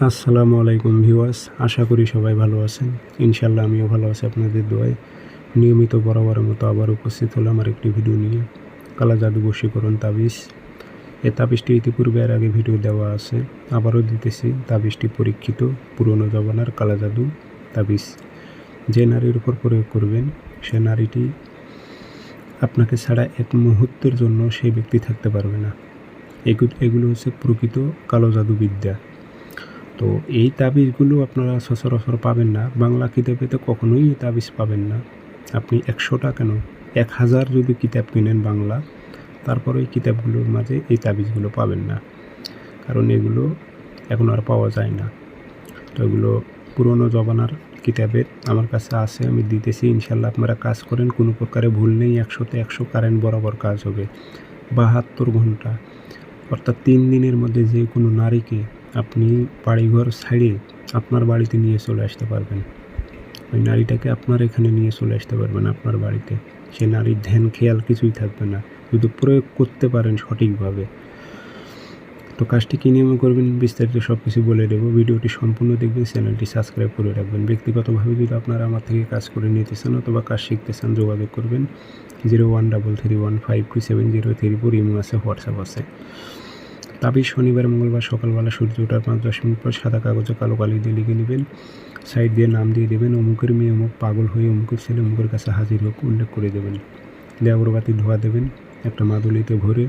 আসসালামু আলাইকুম ভিউয়ার্স, আশা করি সবাই ভালো আছেন। ইনশাল্লাহ আমিও ভালো আছি আপনাদের দোয়ায়। নিয়মিত বরাবরের মতো আবার উপস্থিত হলাম আর একটি ভিডিও নিয়ে। কালা জাদু বশীকরণ তাবিজ। এ তাবিজটি ইতিপূর্বে এর আগে ভিডিও দেওয়া আছে। আবারও দিতেছি, তাবিজটি পরীক্ষিত, পুরনো জমানার কালা জাদু তাবিজ। যে নারীর উপর প্রয়োগ করবেন, সে নারীটি আপনাকে ছাড়া এক মুহূর্তের জন্য সেই ব্যক্তি থাকতে পারবে না। এগু- এগুলো হচ্ছে প্রকৃত কালো জাদু বিদ্যা তো এই তাবিজগুলো আপনারা সচরাচর পাবেন না। বাংলা কিতাবে তো কখনোই এই তাবিজ পাবেন না। আপনি একশোটা কেন? এক হাজার যদি কিতাব কিনেন বাংলা, তারপরে এই কিতাবগুলোর মাঝে এই তাবিজগুলো পাবেন না। কারণ এগুলো এখন আর পাওয়া যায় না। তো এগুলো পুরনো জমানার কিতাবের আমার কাছে আছে, আমি দিতেছি ইনশাল্লাহ আপনারা কাজ করেন, কোনো প্রকারে ভুল নেই, একশোতে একশো কারেন্ট বরাবর কাজ হবে। বাহাত্তর ঘণ্টা, অর্থাৎ তিন দিনের মধ্যে যে কোনো নারীকে আপনি বাড়িঘর ছাড়ে আপনার বাড়িতে নিয়ে চলে আসতে পারবেন। ওই নারীটাকে আপনার এখানে নিয়ে চলে আসতে পারবেন আপনার বাড়িতে। সে নারীর ধ্যান, খেয়াল কিছুই থাকবে না। যদি প্রয়োগ করতে পারেন সঠিকভাবে। তো কাজটি কী নিয়মে করবেন বিস্তারিত সব কিছু বলে দেবো। ভিডিওটি সম্পূর্ণ দেখবেন, চ্যানেলটি সাবস্ক্রাইব করে রাখবেন। ব্যক্তিগতভাবে যদি আপনারা আমার থেকে কাজ করে নিতে চান অথবা কাজ শিখতে চান, যোগাযোগ করবেন। Zero one double three one five two seven zero three four Imo আছে, হোয়াটসঅ্যাপ আছে। তাবিজ শনিবার মঙ্গলবার সকালবেলা সূর্য ওঠার পাঁচ দশ মিনিট পর সাদা কাগজে কালো কালি দিয়ে লিখে নেবেন। সাইড দিয়ে নাম দিয়ে দেবেন, অমুকের মেয়ে, অমুক পাগল হয়ে অমুকের ছেলে, অমুকের কাছে হাজির হোক, উল্লেখ করে দেবেন। দিয়ে আগরবাতি ধোয়া দেবেন, একটা মাদুলিতে ভরে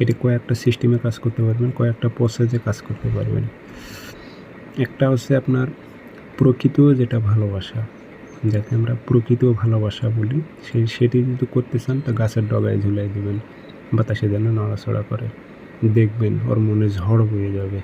এটি কয়েকটা সিস্টেমে কাজ করতে পারবেন, কয়েকটা প্রসেসে কাজ করতে পারবেন। একটা হচ্ছে আপনার প্রকৃত যেটা ভালোবাসা, যাকে আমরা প্রকৃত ভালোবাসা বলি সেই সেটি যদি করতে চান, তা গাছের ডগায় ঝুলাই দেবেন, বাতাসে যেন নড়াচড়া করে। দেখবেন ওর মনে ঝড় বয়ে যাবে